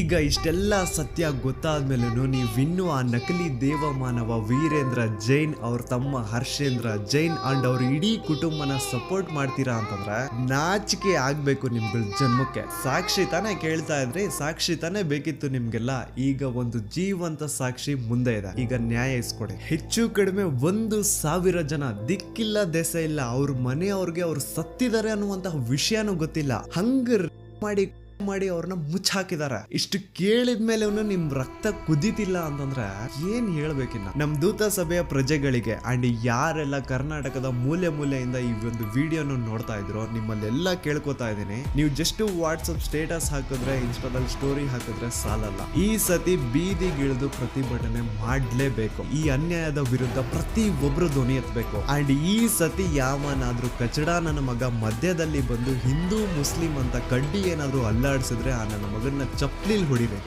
ಈಗ ಇಷ್ಟೆಲ್ಲ ಸತ್ಯ ಗೊತ್ತಾದ್ಮೇಲೂ ನೀವಿನ್ನೂ ಆ ನಕಲಿ ದೇವಮಾನವ ವೀರೇಂದ್ರ ಜೈನ್ ಅವ್ರ ತಮ್ಮ ಹರ್ಷೇಂದ್ರ ಜೈನ್ ಅಂಡ್ ಅವ್ರ ಇಡೀ ಕುಟುಂಬನ ಸಪೋರ್ಟ್ ಮಾಡ್ತೀರಾ ಅಂತಂದ್ರೆ ನಾಚಿಕೆ ಆಗ್ಬೇಕು ನಿಮ್ಗಳ ಜನ್ಮಕ್ಕೆ. ಸಾಕ್ಷಿ ತಾನೇ ಕೇಳ್ತಾ ಇದ್ರಿ, ಸಾಕ್ಷಿ ತಾನೇ ಬೇಕಿತ್ತು ನಿಮ್ಗೆಲ್ಲ. ಈಗ ಒಂದು ಜೀವಂತ ಸಾಕ್ಷಿ ಮುಂದೆ ಇದೆ. ಈಗ ನ್ಯಾಯ ಇಸ್ಕೊಡಿ. ಹೆಚ್ಚು ಕಡಿಮೆ ಒಂದು ಸಾವಿರ ಜನ ದಿಕ್ಕಿಲ್ಲ, ದೆಸ ಇಲ್ಲ, ಅವ್ರ ಮನೆಯವ್ರಿಗೆ ಅವ್ರು ಸತ್ತಿದ್ದಾರೆ ಅನ್ನುವಂತಹ ವಿಷಯನೂ ಗೊತ್ತಿಲ್ಲ. ಹಂಗ ಮಾಡಿ ಮಾಡಿ ಅವ್ರನ್ನ ಮುಚ್ಚಾಕಿದಾರೆ. ಇಷ್ಟು ಕೇಳಿದ್ಮೇಲೆ ನಿಮ್ ರಕ್ತ ಕುದೀತಿಲ್ಲ ಅಂತಂದ್ರೆ ಏನ್ ಹೇಳ್ಬೇಕಿನ್ನ? ನಮ್ ದೂತ ಸಭೆಯ ಪ್ರಜೆಗಳಿಗೆ ಅಂಡ್ ಯಾರೆಲ್ಲ ಕರ್ನಾಟಕದ ಮೂಲೆ ಮೂಲೆಯಿಂದ ಈ ಒಂದು ವಿಡಿಯೋನ ನೋಡ್ತಾ ಇದ್ರು, ನಿಮ್ಮಲ್ಲೆಲ್ಲ ಕೇಳ್ಕೊತಾ ಇದ್ದೀನಿ. ನೀವು ಜಸ್ಟ್ ವಾಟ್ಸಪ್ ಸ್ಟೇಟಸ್ ಹಾಕಿದ್ರೆ ಇನ್ಸ್ಟಾದಲ್ಲಿ ಸ್ಟೋರಿ ಹಾಕಿದ್ರೆ ಸಾಲಲ್ಲ. ಈ ಸತಿ ಬೀದಿಗಿಳಿದು ಪ್ರತಿಭಟನೆ ಮಾಡ್ಲೇಬೇಕು. ಈ ಅನ್ಯಾಯದ ವಿರುದ್ಧ ಪ್ರತಿ ಒಬ್ರು ಧ್ವನಿ ಎತ್ತಬೇಕು ಅಂಡ್ ಈ ಸತಿ ಯಾವನಾದ್ರೂ ಕಚಡ ನನ್ನ ಮಗ ಮಧ್ಯದಲ್ಲಿ ಬಂದು ಹಿಂದೂ, ಮುಸ್ಲಿಂ ಅಂತ ಕಡ್ಡಿ ಏನಾದ್ರೂ ಅಲ್ಲಾಡಿಸಿದ್ರೆ ಆ ನನ್ನ ಮಗನ ಚಪ್ಪಲಿಲಿ ಹೊಡಿಬೇಕು.